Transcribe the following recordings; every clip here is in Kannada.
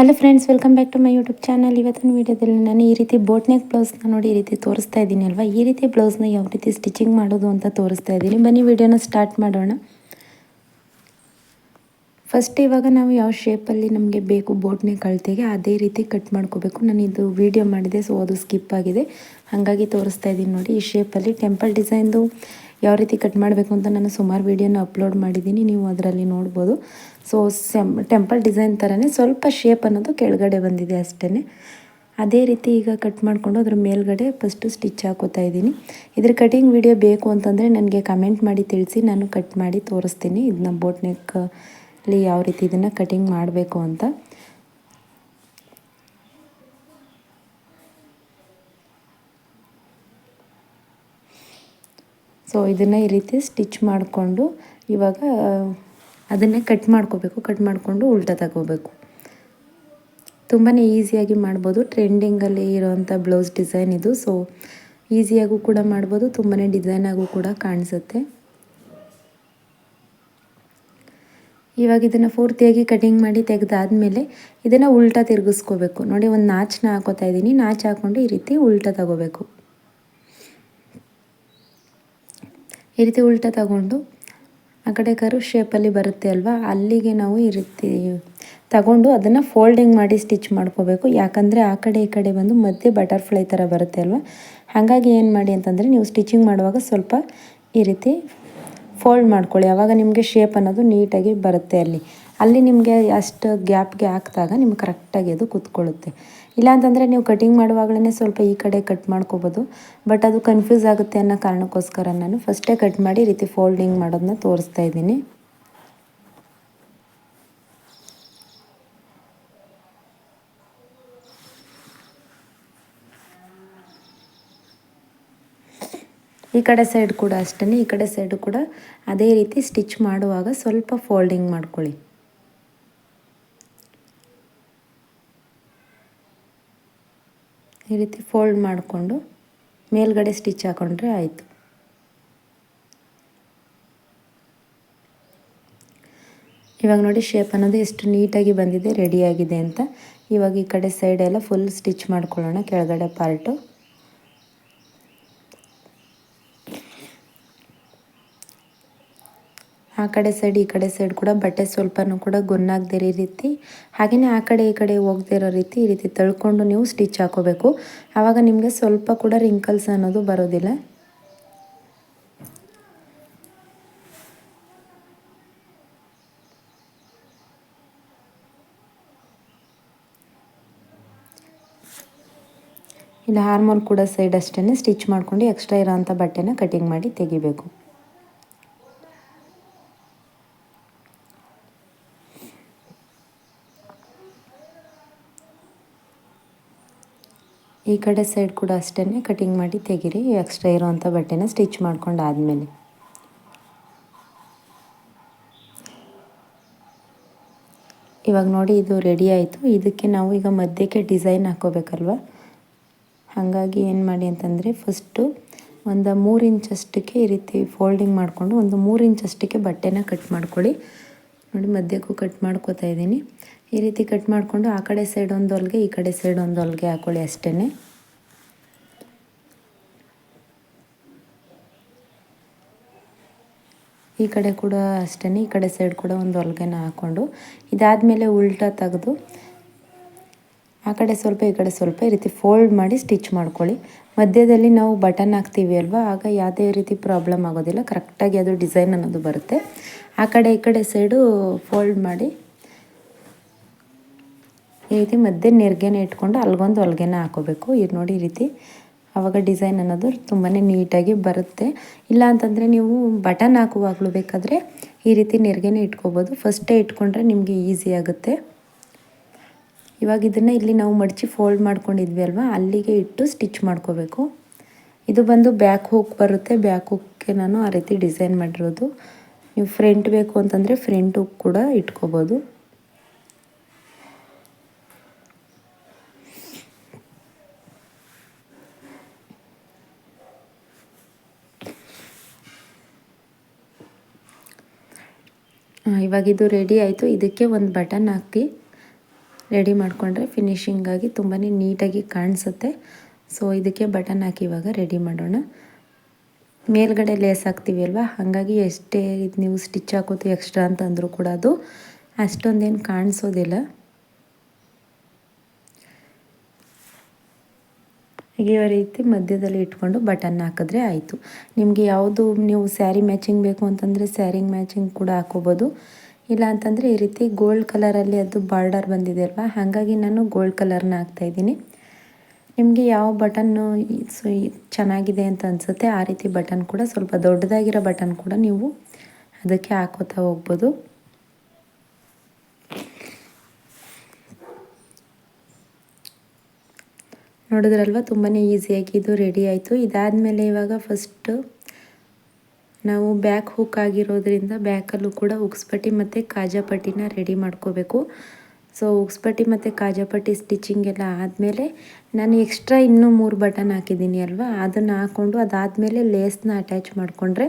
Hello friends welcome back to my YouTube channel ಇವತ್ತಿನ ವೀಡಿಯೋದಲ್ಲಿ ನಾನು ಈ ರೀತಿ ಬೋಟ್ ನೆಕ್ ಬ್ಲೌಸ್ನ ನೋಡಿ ಈ ರೀತಿ ತೋರಿಸ್ತಾ ಇದ್ದೀನಿ ಅಲ್ವಾ? ಈ ರೀತಿ ಬ್ಲೌಸ್ನ ಯಾವ ರೀತಿ ಸ್ಟಿಚಿಂಗ್ ಮಾಡೋದು ಅಂತ ತೋರಿಸ್ತಾ ಇದ್ದೀನಿ. ಬನ್ನಿ ವಿಡಿಯೋನ ಸ್ಟಾರ್ಟ್ ಮಾಡೋಣ. ಫಸ್ಟ್ ಇವಾಗ ನಾವು ಯಾವ ಶೇಪಲ್ಲಿ ನಮಗೆ ಬೇಕು ಬೋಟ್ನೆ ಕಳ್ತೆಗೆ, ಅದೇ ರೀತಿ ಕಟ್ ಮಾಡ್ಕೋಬೇಕು. ನಾನು ಇದು ವಿಡಿಯೋ ಮಾಡಿದೆ ಸೊ ಅದು ಸ್ಕಿಪ್ ಆಗಿದೆ. ಹಾಗಾಗಿ ತೋರಿಸ್ತಾ ಇದ್ದೀನಿ ನೋಡಿ, ಈ ಶೇಪಲ್ಲಿ ಟೆಂಪಲ್ ಡಿಸೈನ್ದು ಯಾವ ರೀತಿ ಕಟ್ ಮಾಡಬೇಕು ಅಂತ ನಾನು ಸುಮಾರು ವೀಡಿಯೋನ ಅಪ್ಲೋಡ್ ಮಾಡಿದ್ದೀನಿ, ನೀವು ಅದರಲ್ಲಿ ನೋಡ್ಬೋದು. ಸೊ ಸೆಮ್ ಟೆಂಪಲ್ ಡಿಸೈನ್ ಥರನೇ ಸ್ವಲ್ಪ ಶೇಪ್ ಅನ್ನೋದು ಕೆಳಗಡೆ ಬಂದಿದೆ ಅಷ್ಟೇ ಅದೇ ರೀತಿ ಈಗ ಕಟ್ ಮಾಡಿಕೊಂಡು ಅದ್ರ ಮೇಲ್ಗಡೆ ಫಸ್ಟು ಸ್ಟಿಚ್ ಹಾಕೋತಾ ಇದ್ದೀನಿ. ಇದ್ರ ಕಟಿಂಗ್ ವಿಡಿಯೋ ಬೇಕು ಅಂತಂದರೆ ನನಗೆ ಕಮೆಂಟ್ ಮಾಡಿ ತಿಳಿಸಿ, ನಾನು ಕಟ್ ಮಾಡಿ ತೋರಿಸ್ತೀನಿ. ಇದನ್ನ ಬೋಟ್ ನೆಕ್ಕಲ್ಲಿ ಯಾವ ರೀತಿ ಇದನ್ನು ಕಟಿಂಗ್ ಮಾಡಬೇಕು ಅಂತ. ಸೊ ಇದನ್ನು ಈ ರೀತಿ ಸ್ಟಿಚ್ ಮಾಡಿಕೊಂಡು ಇವಾಗ, ಅದನ್ನೇ ಕಟ್ ಮಾಡ್ಕೋಬೇಕು, ಕಟ್ ಮಾಡಿಕೊಂಡು ಉಲ್ಟಾ ತಗೋಬೇಕು. ತುಂಬಾ ಈಸಿಯಾಗಿ ಮಾಡ್ಬೋದು. ಟ್ರೆಂಡಿಂಗಲ್ಲಿ ಇರೋವಂಥ ಬ್ಲೌಸ್ ಡಿಸೈನ್ ಇದು. ಸೊ ಈಸಿಯಾಗೂ ಕೂಡ ಮಾಡ್ಬೋದು ತುಂಬಾ ಡಿಸೈನಾಗೂ ಕೂಡ ಕಾಣಿಸುತ್ತೆ. ಇವಾಗ ಇದನ್ನು ಪೂರ್ತಿಯಾಗಿ ಕಟಿಂಗ್ ಮಾಡಿ ತೆಗೆದಾದ್ಮೇಲೆ ಇದನ್ನು ಉಲ್ಟಾ ತಿರುಗಿಸ್ಕೋಬೇಕು. ನೋಡಿ, ಒಂದು ನಾಚನ್ನ ಹಾಕೋತಾ ಇದ್ದೀನಿ. ನಾಚು ಹಾಕ್ಕೊಂಡು ಈ ರೀತಿ ಉಲ್ಟಾ ತಗೋಬೇಕು. ಈ ರೀತಿ ಉಲ್ಟಾ ತಗೊಂಡು ಆ ಕಡೆ ಕರು ಶೇಪಲ್ಲಿ ಬರುತ್ತೆ ಅಲ್ವಾ? ಅಲ್ಲಿಗೆ ನಾವು ಈ ರೀತಿ ತಗೊಂಡು ಅದನ್ನು ಫೋಲ್ಡಿಂಗ್ ಮಾಡಿ ಸ್ಟಿಚ್ ಮಾಡ್ಕೋಬೇಕು. ಯಾಕಂದರೆ ಆ ಕಡೆ ಈ ಕಡೆ ಬಂದು ಮಧ್ಯೆ ಬಟರ್ಫ್ಲೈ ಥರ ಬರುತ್ತೆ ಅಲ್ವಾ? ಹಾಗಾಗಿ ಏನು ಮಾಡಿ ಅಂತಂದರೆ ನೀವು ಸ್ಟಿಚಿಂಗ್ ಮಾಡುವಾಗ ಸ್ವಲ್ಪ ಈ ರೀತಿ ಫೋಲ್ಡ್ ಮಾಡ್ಕೊಳ್ಳಿ. ಆವಾಗ ನಿಮಗೆ ಶೇಪ್ ಅನ್ನೋದು ನೀಟಾಗಿ ಬರುತ್ತೆ ಅಲ್ಲಿ. ಅಲ್ಲಿ ನಿಮಗೆ ಅಷ್ಟು ಗ್ಯಾಪ್ಗೆ ಹಾಕಿದಾಗ ನಿಮ್ಗೆ ಕರೆಕ್ಟಾಗಿ ಅದು ಕೂತ್ಕೊಳ್ಳುತ್ತೆ. ಇಲ್ಲಾಂತಂದರೆ ನೀವು ಕಟಿಂಗ್ ಮಾಡುವಾಗಲೇ ಸ್ವಲ್ಪ ಈ ಕಡೆ ಕಟ್ ಮಾಡ್ಕೋಬೋದು. ಬಟ್ ಅದು ಕನ್ಫ್ಯೂಸ್ ಆಗುತ್ತೆ ಅನ್ನೋ ಕಾರಣಕ್ಕೋಸ್ಕರ ನಾನು ಫಸ್ಟೇ ಕಟ್ ಮಾಡಿ ರೀತಿ ಫೋಲ್ಡಿಂಗ್ ಮಾಡೋದನ್ನ ತೋರಿಸ್ತಾ ಇದ್ದೀನಿ. ಈ ಕಡೆ ಸೈಡ್ ಕೂಡ ಅಷ್ಟೇ ಈ ಕಡೆ ಸೈಡು ಕೂಡ ಅದೇ ರೀತಿ ಸ್ಟಿಚ್ ಮಾಡುವಾಗ ಸ್ವಲ್ಪ ಫೋಲ್ಡಿಂಗ್ ಮಾಡ್ಕೊಳ್ಳಿ. ಈ ರೀತಿ ಫೋಲ್ಡ್ ಮಾಡಿಕೊಂಡು ಮೇಲ್ಗಡೆ ಸ್ಟಿಚ್ ಹಾಕೊಂಡ್ರೆ ಆಯಿತು. ಇವಾಗ ನೋಡಿ ಶೇಪ್ ಅನ್ನೋದು ಎಷ್ಟು ನೀಟಾಗಿ ಬಂದಿದೆ ರೆಡಿಯಾಗಿದೆ ಅಂತ. ಇವಾಗ ಈ ಕಡೆ ಸೈಡೆಲ್ಲ ಫುಲ್ ಸ್ಟಿಚ್ ಮಾಡ್ಕೊಳ್ಳೋಣ, ಕೆಳಗಡೆ ಪಾರ್ಟು ಆ ಕಡೆ ಸೈಡ್ ಈ ಕಡೆ ಸೈಡ್ ಕೂಡ ಬಟ್ಟೆ ಸ್ವಲ್ಪನೂ ಕೂಡ ಗೊನ್ನಾಗದೇ ಇರೋ ರೀತಿ ಹಾಗೆಯೇ ಆ ಕಡೆ ಈ ಕಡೆ ಹೋಗದೇ ಇರೋ ರೀತಿ ಈ ರೀತಿ ತಳ್ಕೊಂಡು ನೀವು ಸ್ಟಿಚ್ ಹಾಕೋಬೇಕು. ಆವಾಗ ನಿಮಗೆ ಸ್ವಲ್ಪ ಕೂಡ ರಿಂಕಲ್ಸ್ ಅನ್ನೋದು ಬರೋದಿಲ್ಲ. ಇಲ್ಲಿ ಹಾರ್ಮೋನ್ ಕೂಡ ಸೈಡ್ ಅಷ್ಟೇ ಸ್ಟಿಚ್ ಮಾಡ್ಕೊಂಡು ಎಕ್ಸ್ಟ್ರಾ ಇರೋಂಥ ಬಟ್ಟೆನ ಕಟಿಂಗ್ ಮಾಡಿ ತೆಗಿಬೇಕು. ಈ ಕಡೆ ಸೈಡ್ ಕೂಡ ಅಷ್ಟೇ ಕಟಿಂಗ್ ಮಾಡಿ ತೆಗೀರಿ ಎಕ್ಸ್ಟ್ರಾ ಇರೋವಂಥ ಬಟ್ಟೆನ ಸ್ಟಿಚ್ ಮಾಡ್ಕೊಂಡು ಆದಮೇಲೆ. ಇವಾಗ ನೋಡಿ ಇದು ರೆಡಿ ಆಯಿತು. ಇದಕ್ಕೆ ನಾವು ಈಗ ಮಧ್ಯಕ್ಕೆ ಡಿಸೈನ್ ಹಾಕೋಬೇಕಲ್ವ? ಹಾಗಾಗಿ ಏನು ಮಾಡಿ ಅಂತಂದರೆ ಫಸ್ಟು ಒಂದು ಮೂರು ಇಂಚಷ್ಟಕ್ಕೆ ಈ ರೀತಿ ಫೋಲ್ಡಿಂಗ್ ಮಾಡಿಕೊಂಡು ಒಂದು ಮೂರು ಇಂಚಷ್ಟಕ್ಕೆ ಬಟ್ಟೆನ ಕಟ್ ಮಾಡ್ಕೊಳ್ಳಿ. ನೋಡಿ ಮಧ್ಯಕ್ಕೂ ಕಟ್ ಮಾಡ್ಕೋತಾ ಇದ್ದೀನಿ. ಈ ರೀತಿ ಕಟ್ ಮಾಡಿಕೊಂಡು ಆ ಕಡೆ ಸೈಡ್ ಒಂದು ಹೊಲ್ಗೆ, ಈ ಕಡೆ ಸೈಡ್ ಒಂದು ಹೊಲ್ಗೆ ಹಾಕೊಳ್ಳಿ ಅಷ್ಟೇ ಈ ಕಡೆ ಕೂಡ ಅಷ್ಟೇ ಈ ಕಡೆ ಸೈಡ್ ಕೂಡ ಒಂದು ಹೊಲ್ಗೆನ ಹಾಕ್ಕೊಂಡು ಇದಾದಮೇಲೆ ಉಲ್ಟಾ ತೆಗೆದು ಆ ಕಡೆ ಸ್ವಲ್ಪ, ಈ ಕಡೆ ಸ್ವಲ್ಪ ಈ ರೀತಿ ಫೋಲ್ಡ್ ಮಾಡಿ ಸ್ಟಿಚ್ ಮಾಡ್ಕೊಳ್ಳಿ. ಮಧ್ಯದಲ್ಲಿ ನಾವು ಬಟನ್ ಹಾಕ್ತೀವಿ ಅಲ್ವಾ? ಆಗ ಯಾವುದೇ ರೀತಿ ಪ್ರಾಬ್ಲಮ್ ಆಗೋದಿಲ್ಲ. ಕರೆಕ್ಟಾಗಿ ಅದು ಡಿಸೈನ್ ಅನ್ನೋದು ಬರುತ್ತೆ. ಆ ಕಡೆ, ಈ ಕಡೆ ಸೈಡು ಫೋಲ್ಡ್ ಮಾಡಿ ಈ ರೀತಿ ಮಧ್ಯೆ ನೆರಿಗೆನ ಇಟ್ಕೊಂಡು ಅಲ್ಗೊಂದು ಹೊಲ್ಗೆನ ಹಾಕೋಬೇಕು. ಇದು ನೋಡಿ ಈ ರೀತಿ ಆವಾಗ ಡಿಸೈನ್ ಅನ್ನೋದು ತುಂಬಾ ನೀಟಾಗಿ ಬರುತ್ತೆ. ಇಲ್ಲ ಅಂತಂದರೆ ನೀವು ಬಟನ್ ಹಾಕುವಾಗಲೂ ಬೇಕಾದರೆ ಈ ರೀತಿ ನೆರಿಗೆನ ಇಟ್ಕೋಬೋದು. ಫಸ್ಟೇ ಇಟ್ಕೊಂಡ್ರೆ ನಿಮಗೆ ಈಸಿ ಆಗುತ್ತೆ. ಇವಾಗ ಇದನ್ನು ಇಲ್ಲಿ ನಾವು ಮಡಚಿ ಫೋಲ್ಡ್ ಮಾಡ್ಕೊಂಡಿದ್ವಿ ಅಲ್ವಾ? ಅಲ್ಲಿಗೆ ಇಟ್ಟು ಸ್ಟಿಚ್ ಮಾಡ್ಕೋಬೇಕು. ಇದು ಬಂದು ಬ್ಯಾಕ್ ಹುಕ್ ಬರುತ್ತೆ. ಬ್ಯಾಕ್ ಹುಕ್ಗೆ ನಾನು ಆ ರೀತಿ ಡಿಸೈನ್ ಮಾಡಿರೋದು. ನೀವು ಫ್ರಂಟ್ ಬೇಕು ಅಂತಂದರೆ ಫ್ರಂಟ್ ಹುಕ್ ಕೂಡ ಇಟ್ಕೋಬೋದು. ಇವಾಗಿದು ರೆಡಿ ಆಯಿತು. ಇದಕ್ಕೆ ಒಂದು ಬಟನ್ ಹಾಕಿ. ರೆಡಿ ಮಾಡಿಕೊಂಡ್ರೆ ಫಿನಿಷಿಂಗಾಗಿ ತುಂಬಾ ನೀಟಾಗಿ ಕಾಣಿಸುತ್ತೆ. ಸೊ ಇದಕ್ಕೆ ಬಟನ್ ಹಾಕಿ ಇವಾಗ ರೆಡಿ ಮಾಡೋಣ. ಮೇಲ್ಗಡೆ ಲೇಸ್ ಹಾಕ್ತೀವಿ ಅಲ್ವಾ? ಹಾಗಾಗಿ ಎಷ್ಟೇ ಇದು ನೀವು ಸ್ಟಿಚ್ ಹಾಕೋದು ಎಕ್ಸ್ಟ್ರಾ ಅಂತಂದರೂ ಕೂಡ ಅದು ಅಷ್ಟೊಂದೇನು ಕಾಣಿಸೋದಿಲ್ಲ. ಈ ರೀತಿ ಮಧ್ಯದಲ್ಲಿ ಇಟ್ಕೊಂಡು ಬಟನ್ ಹಾಕಿದ್ರೆ ಆಯಿತು. ನಿಮಗೆ ಯಾವುದು ನೀವು ಸ್ಯಾರಿ ಮ್ಯಾಚಿಂಗ್ ಬೇಕು ಅಂತಂದರೆ ಸ್ಯಾರಿಂಗ್ ಮ್ಯಾಚಿಂಗ್ ಕೂಡ ಹಾಕೋಬೋದು. ಇಲ್ಲ ಅಂತಂದರೆ ಈ ರೀತಿ ಗೋಲ್ಡ್ ಕಲರಲ್ಲಿ ಅದು ಬಾರ್ಡರ್ ಬಂದಿದೆ ಅಲ್ವಾ? ಹಾಗಾಗಿ ನಾನು ಗೋಲ್ಡ್ ಕಲರ್ನ ಹಾಕ್ತಾಯಿದ್ದೀನಿ ನಿಮಗೆ ಯಾವ ಬಟನ್ನು ಚೆನ್ನಾಗಿದೆ ಅಂತ ಅನಿಸುತ್ತೆ, ಆ ರೀತಿ ಬಟನ್ ಕೂಡ ಸ್ವಲ್ಪ ದೊಡ್ಡದಾಗಿರೋ ಬಟನ್ ಕೂಡ ನೀವು ಅದಕ್ಕೆ ಹಾಕೋತಾ ಹೋಗ್ಬೋದು. ನೋಡಿದ್ರಲ್ವ? ತುಂಬಾ ಈಸಿಯಾಗಿ ಇದು ರೆಡಿ ಆಯಿತು. ಇದಾದಮೇಲೆ ಇವಾಗ ಫಸ್ಟು ನಾವು ಬ್ಯಾಕ್ ಹುಕ್ ಆಗಿರೋದ್ರಿಂದ ಬ್ಯಾಕಲ್ಲೂ ಕೂಡ ಉಕ್ಸ್ಪಟ್ಟಿ ಮತ್ತು ಕಾಜಾಪಟ್ಟಿನ ರೆಡಿ ಮಾಡ್ಕೋಬೇಕು. ಸೊ ಉಕ್ಸ್ಪಟ್ಟಿ ಮತ್ತು ಕಾಜಾಪಟ್ಟಿ ಸ್ಟಿಚಿಂಗ್ ಎಲ್ಲ ಆದಮೇಲೆ ನಾನು ಎಕ್ಸ್ಟ್ರಾ ಇನ್ನೂ ಮೂರು ಬಟನ್ ಹಾಕಿದ್ದೀನಿ ಅಲ್ವಾ? ಅದನ್ನು ಹಾಕ್ಕೊಂಡು ಅದಾದಮೇಲೆ ಲೇಸ್ನ ಅಟ್ಯಾಚ್ ಮಾಡಿಕೊಂಡ್ರೆ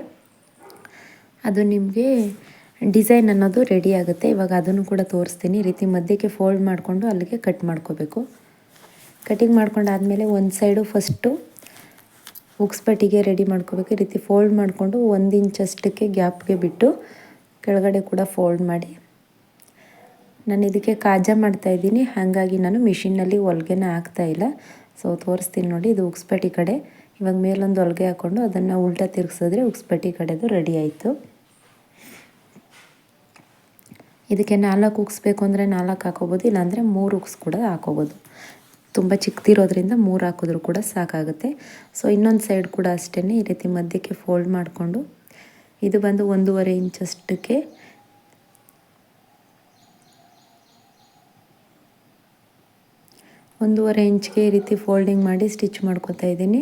ಅದು ನಿಮಗೆ ಡಿಸೈನ್ ಅನ್ನೋದು ರೆಡಿ ಆಗುತ್ತೆ. ಇವಾಗ ಅದನ್ನು ಕೂಡ ತೋರಿಸ್ತೀನಿ. ರೀತಿ ಮಧ್ಯಕ್ಕೆ ಫೋಲ್ಡ್ ಮಾಡಿಕೊಂಡು ಅಲ್ಲಿಗೆ ಕಟ್ ಮಾಡ್ಕೋಬೇಕು. ಕಟಿಂಗ್ ಮಾಡ್ಕೊಂಡಾದಮೇಲೆ ಒಂದು ಸೈಡು ಫಸ್ಟು ಉಕ್ಸ್ಪಟ್ಟಿಗೆ ರೆಡಿ ಮಾಡ್ಕೋಬೇಕು. ಈ ರೀತಿ ಫೋಲ್ಡ್ ಮಾಡಿಕೊಂಡು ಒಂದು ಇಂಚಷ್ಟಕ್ಕೆ ಗ್ಯಾಪ್ಗೆ ಬಿಟ್ಟು ಕೆಳಗಡೆ ಕೂಡ ಫೋಲ್ಡ್ ಮಾಡಿ. ನಾನು ಇದಕ್ಕೆ ಕಾಜಾ ಮಾಡ್ತಾಯಿದ್ದೀನಿ ಹಾಗಾಗಿ ನಾನು ಮಿಷಿನಲ್ಲಿ ಹೊಲ್ಗೆನ ಇಲ್ಲ. ಸೊ ತೋರಿಸ್ತೀನಿ ನೋಡಿ, ಇದು ಉಕ್ಸ್ಪಟ್ಟಿ ಕಡೆ. ಇವಾಗ ಮೇಲೊಂದು ಹೊಲ್ಗೆ ಹಾಕ್ಕೊಂಡು ಅದನ್ನು ಉಲ್ಟಾ ತಿರುಗಿಸಿದ್ರೆ ಉಕ್ಸ್ಪಟ್ಟಿ ಕಡೆದು ರೆಡಿ ಆಯಿತು. ಇದಕ್ಕೆ ನಾಲ್ಕು ಉಕ್ಸ್ಬೇಕು ಅಂದರೆ ನಾಲ್ಕು ಹಾಕೋಬೋದು, ಇಲ್ಲಾಂದರೆ ಮೂರು ಉಕ್ಸ್ ಕೂಡ ಹಾಕೋಬೋದು. ತುಂಬ ಚಿಕ್ಕದಿರೋದ್ರಿಂದ ಮೂರು ಹಾಕಿದ್ರೂ ಕೂಡ ಸಾಕಾಗುತ್ತೆ. ಸೊ ಇನ್ನೊಂದು ಸೈಡ್ ಕೂಡ ಅಷ್ಟೇ ಈ ರೀತಿ ಮಧ್ಯಕ್ಕೆ ಫೋಲ್ಡ್ ಮಾಡಿಕೊಂಡು ಇದು ಬಂದು ಒಂದೂವರೆ ಇಂಚಷ್ಟಕ್ಕೆ ಒಂದೂವರೆ ಇಂಚ್ಗೆ ಈ ರೀತಿ ಫೋಲ್ಡಿಂಗ್ ಮಾಡಿ ಸ್ಟಿಚ್ ಮಾಡ್ಕೊತಾ ಇದ್ದೀನಿ.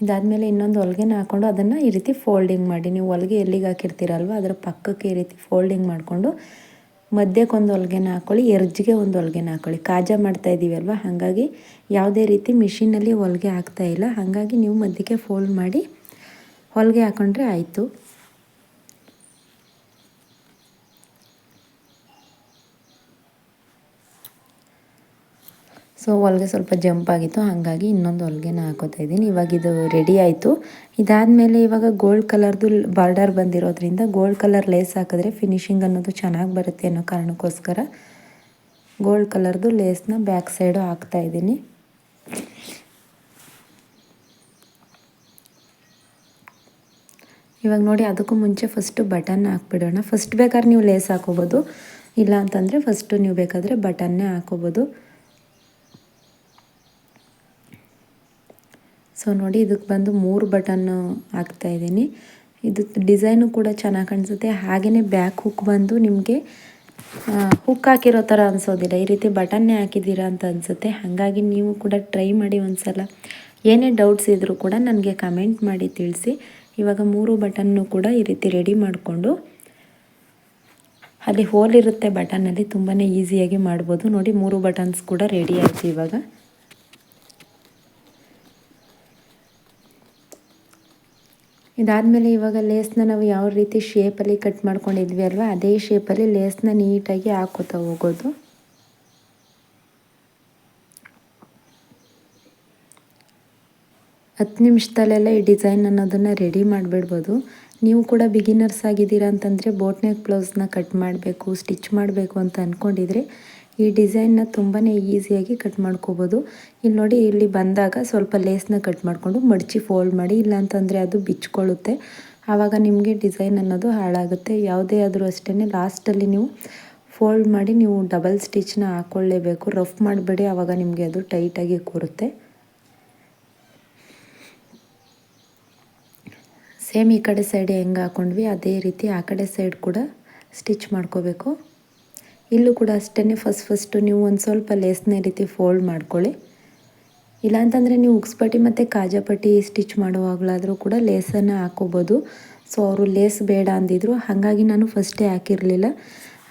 ಇದಾದಮೇಲೆ ಇನ್ನೊಂದು ಹೊಲಿಗೆನ ಹಾಕ್ಕೊಂಡು ಅದನ್ನು ಈ ರೀತಿ ಫೋಲ್ಡಿಂಗ್ ಮಾಡಿ. ನೀವು ಹೊಲಿಗೆ ಎಲ್ಲಿಗೆ ಹಾಕಿರ್ತೀರಲ್ವ, ಅದರ ಪಕ್ಕಕ್ಕೆ ಈ ರೀತಿ ಫೋಲ್ಡಿಂಗ್ ಮಾಡಿಕೊಂಡು ಮಧ್ಯಕ್ಕೊಂದು ಹೊಲ್ಗೆನ ಹಾಕ್ಕೊಳ್ಳಿ ಎರ್ಜಿಗೆ ಒಂದು ಹೊಲ್ಗೆನ ಹಾಕ್ಕೊಳ್ಳಿ ಕಾಜಾ ಮಾಡ್ತಾ ಇದ್ದೀವಿ ಅಲ್ವಾ? ಹಾಗಾಗಿ ಯಾವುದೇ ರೀತಿ ಮಿಷಿನಲ್ಲಿ ಹೊಲಿಗೆ ಇಲ್ಲ. ಹಾಗಾಗಿ ನೀವು ಮಧ್ಯಕ್ಕೆ ಫೋಲ್ಡ್ ಮಾಡಿ, ಹೊಲಿಗೆ ಹಾಕೊಂಡ್ರೆ ಆಯಿತು. ಸೊ ಹೊಲಿಗೆ ಸ್ವಲ್ಪ ಜಂಪ್ ಆಗಿತ್ತು, ಹಾಗಾಗಿ ಇನ್ನೊಂದು ಹೊಲಿಗೆನ ಹಾಕೋತಾ ಇದ್ದೀನಿ. ಇವಾಗ ಇದು ರೆಡಿ ಆಯಿತು. ಇದಾದಮೇಲೆ ಇವಾಗ ಗೋಲ್ಡ್ ಕಲರ್ದು ಬಾರ್ಡರ್ ಬಂದಿರೋದ್ರಿಂದ ಗೋಲ್ಡ್ ಕಲರ್ ಲೇಸ್ ಹಾಕಿದ್ರೆ ಫಿನಿಶಿಂಗ್ ಅನ್ನೋದು ಚೆನ್ನಾಗಿ ಬರುತ್ತೆ ಅನ್ನೋ ಕಾರಣಕ್ಕೋಸ್ಕರ ಗೋಲ್ಡ್ ಕಲರ್ದು ಲೇಸ್ನ ಬ್ಯಾಕ್ ಸೈಡು ಹಾಕ್ತಾ ಇದ್ದೀನಿ. ಇವಾಗ ನೋಡಿ ಅದಕ್ಕೂ ಮುಂಚೆ ಫಸ್ಟು ಬಟನ್ ಹಾಕ್ಬಿಡೋಣ. ಫಸ್ಟ್ ಬೇಕಾದ್ರೆ ನೀವು ಲೇಸ್ ಹಾಕೋಬೋದು. ಇಲ್ಲ ಅಂತಂದರೆ ಫಸ್ಟು ನೀವು ಬೇಕಾದರೆ ಬಟನ್ನೇ ಹಾಕೋಬೋದು. ಸೊ ನೋಡಿ ಇದಕ್ಕೆ ಬಂದು ಮೂರು ಬಟನ್ನು ಇದ್ದೀನಿ. ಇದು ಡಿಸೈನು ಕೂಡ ಚೆನ್ನಾಗಿ ಕಾಣಿಸುತ್ತೆ. ಹಾಗೆಯೇ ಬ್ಯಾಕ್ ಹುಕ್ ಬಂದು ನಿಮಗೆ ಹುಕ್ ಹಾಕಿರೋ ಥರ ಅನಿಸೋದಿಲ್ಲ. ಈ ರೀತಿ ಬಟನ್ನೇ ಹಾಕಿದ್ದೀರಾ ಅಂತ ಅನಿಸುತ್ತೆ. ಹಾಗಾಗಿ ನೀವು ಕೂಡ ಟ್ರೈ ಮಾಡಿ ಒಂದು ಸಲ ಏನೇ ಡೌಟ್ಸ್ ಇದ್ದರೂ ಕೂಡ ನನಗೆ ಕಮೆಂಟ್ ಮಾಡಿ ತಿಳಿಸಿ. ಇವಾಗ ಮೂರು ಬಟನ್ನು ಕೂಡ ಈ ರೀತಿ ರೆಡಿ ಮಾಡಿಕೊಂಡು, ಅಲ್ಲಿ ಹೋಲ್ ಇರುತ್ತೆ ಬಟನ್ನಲ್ಲಿ ತುಂಬಾ ಈಸಿಯಾಗಿ ಮಾಡ್ಬೋದು. ನೋಡಿ ಮೂರು ಬಟನ್ಸ್ ಕೂಡ ರೆಡಿ ಆಯಿತು ಇವಾಗ. ಇದಾದಮೇಲೆ ಇವಾಗ ಲೇಸ್ನ ನಾವು ಯಾವ ರೀತಿ ಶೇಪಲ್ಲಿ ಕಟ್ ಮಾಡ್ಕೊಂಡಿದ್ವಿ ಅಲ್ವಾ, ಅದೇ ಶೇಪಲ್ಲಿ ಲೇಸ್ನ ನೀಟಾಗಿ ಹಾಕೋತಾ ಹೋಗೋದು. ಹತ್ತು ನಿಮಿಷದಲ್ಲೆಲ್ಲ ಈ ಡಿಸೈನ್ ಅನ್ನೋದನ್ನು ರೆಡಿ ಮಾಡಿಬಿಡ್ಬೋದು. ನೀವು ಕೂಡ ಬಿಗಿನರ್ಸ್ ಆಗಿದ್ದೀರಾ ಅಂತಂದರೆ ಬೋಟ್ನೆಕ್ ಬ್ಲೌಸ್ನ ಕಟ್ ಮಾಡಬೇಕು ಸ್ಟಿಚ್ ಮಾಡಬೇಕು ಅಂತ ಅಂದ್ಕೊಂಡಿದ್ರೆ ಈ ಡಿಸೈನ್ನ ತುಂಬಾ ಈಸಿಯಾಗಿ ಕಟ್ ಮಾಡ್ಕೋಬೋದು. ಇಲ್ಲಿ ನೋಡಿ ಇಲ್ಲಿ ಬಂದಾಗ ಸ್ವಲ್ಪ ಲೇಸ್ನ ಕಟ್ ಮಾಡಿಕೊಂಡು ಮಡಚಿ ಫೋಲ್ಡ್ ಮಾಡಿ, ಇಲ್ಲಾಂತಂದರೆ ಅದು ಬಿಚ್ಕೊಳ್ಳುತ್ತೆ ಆವಾಗ ನಿಮಗೆ ಡಿಸೈನ್ ಅನ್ನೋದು ಹಾಳಾಗುತ್ತೆ. ಯಾವುದೇ ಆದರೂ ಅಷ್ಟೇ ಲಾಸ್ಟಲ್ಲಿ ನೀವು ಫೋಲ್ಡ್ ಮಾಡಿ ನೀವು ಡಬಲ್ ಸ್ಟಿಚ್ನ ಹಾಕ್ಕೊಳ್ಳೇಬೇಕು ರಫ್ ಮಾಡಬೇಡಿ, ಆವಾಗ ನಿಮಗೆ ಅದು ಟೈಟಾಗಿ ಕೂರುತ್ತೆ. ಸೇಮ್ ಈ ಕಡೆ ಸೈಡ್ ಹೆಂಗೆ ಹಾಕ್ಕೊಂಡ್ವಿ ಅದೇ ರೀತಿ ಆ ಕಡೆ ಸೈಡ್ ಕೂಡ ಸ್ಟಿಚ್ ಮಾಡ್ಕೋಬೇಕು. ಇಲ್ಲೂ ಕೂಡ ಅಷ್ಟೇ ಫಸ್ಟ್ ಫಸ್ಟು ನೀವು ಒಂದು ಸ್ವಲ್ಪ ಲೇಸ್ನ ರೀತಿ ಫೋಲ್ಡ್ ಮಾಡ್ಕೊಳ್ಳಿ. ಇಲ್ಲಾಂತಂದರೆ ನೀವು ಉಕ್ಸ್ಪಟ್ಟಿ ಮತ್ತು ಕಾಜಾಪಟ್ಟಿ ಸ್ಟಿಚ್ ಮಾಡುವಾಗಲಾದರೂ ಕೂಡ ಲೇಸನ್ನು ಹಾಕೋಬೋದು. ಸೊ ಅವರು ಲೇಸ್ ಬೇಡ ಅಂದಿದ್ರು. ಹಾಗಾಗಿ ನಾನು ಫಸ್ಟೇ ಹಾಕಿರಲಿಲ್ಲ.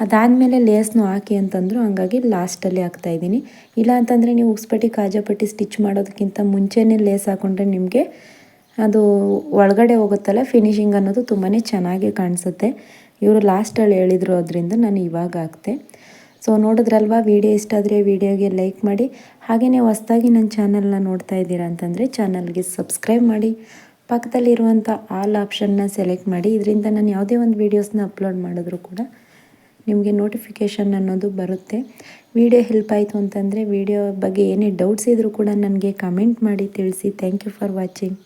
ಅದಾದಮೇಲೆ ಲೇಸ್ನು ಹಾಕಿ ಅಂತಂದರು ಹಾಗಾಗಿ ಲಾಸ್ಟಲ್ಲಿ ಹಾಕ್ತಾಯಿದ್ದೀನಿ ಇಲ್ಲ ಅಂತಂದರೆ ನೀವು ಉಕ್ಸ್ಪಟ್ಟಿ ಕಾಜಾಪಟ್ಟಿ ಸ್ಟಿಚ್ ಮಾಡೋದಕ್ಕಿಂತ ಮುಂಚೆನೇ ಲೇಸ್ ಹಾಕ್ಕೊಂಡ್ರೆ ನಿಮಗೆ ಅದು ಒಳಗಡೆ ಹೋಗುತ್ತಲ್ಲ ಫಿನಿಶಿಂಗ್ ಅನ್ನೋದು ತುಂಬಾ ಚೆನ್ನಾಗಿ ಕಾಣಿಸುತ್ತೆ. ಇವರು ಲಾಸ್ಟಲ್ಲಿ ಹೇಳಿದರು ಅದರಿಂದ ನಾನು ಇವಾಗ ಹಾಕ್ತೆ. ಸೊ ನೋಡಿದ್ರಲ್ವಾ ವಿಡಿಯೋ ಇಷ್ಟ ಆದರೆ ವಿಡಿಯೋಗೆ ಲೈಕ್ ಮಾಡಿ. ಹಾಗೆಯೇ ಹೊಸ್ದಾಗಿ ನನ್ನ ಚಾನಲ್ನ ನೋಡ್ತಾ ಇದ್ದೀರಾ ಅಂತಂದರೆ ಚಾನಲ್ಗೆ ಸಬ್ಸ್ಕ್ರೈಬ್ ಮಾಡಿ. ಪಕ್ಕದಲ್ಲಿರುವಂಥ ಆಲ್ ಆಪ್ಷನ್ನ ಸೆಲೆಕ್ಟ್ ಮಾಡಿ. ಇದರಿಂದ ನಾನು ಯಾವುದೇ ಒಂದು ವೀಡಿಯೋಸ್ನ ಅಪ್ಲೋಡ್ ಮಾಡಿದ್ರು ಕೂಡ ನಿಮಗೆ ನೋಟಿಫಿಕೇಷನ್ ಅನ್ನೋದು ಬರುತ್ತೆ. ವಿಡಿಯೋ ಹೆಲ್ಪ್ ಆಯಿತು ಅಂತಂದರೆ ವಿಡಿಯೋ ಬಗ್ಗೆ ಏನೇ ಡೌಟ್ಸ್ ಇದ್ದರೂ ಕೂಡ ನನಗೆ ಕಮೆಂಟ್ ಮಾಡಿ, ತಿಳಿಸಿ. Thank you for watching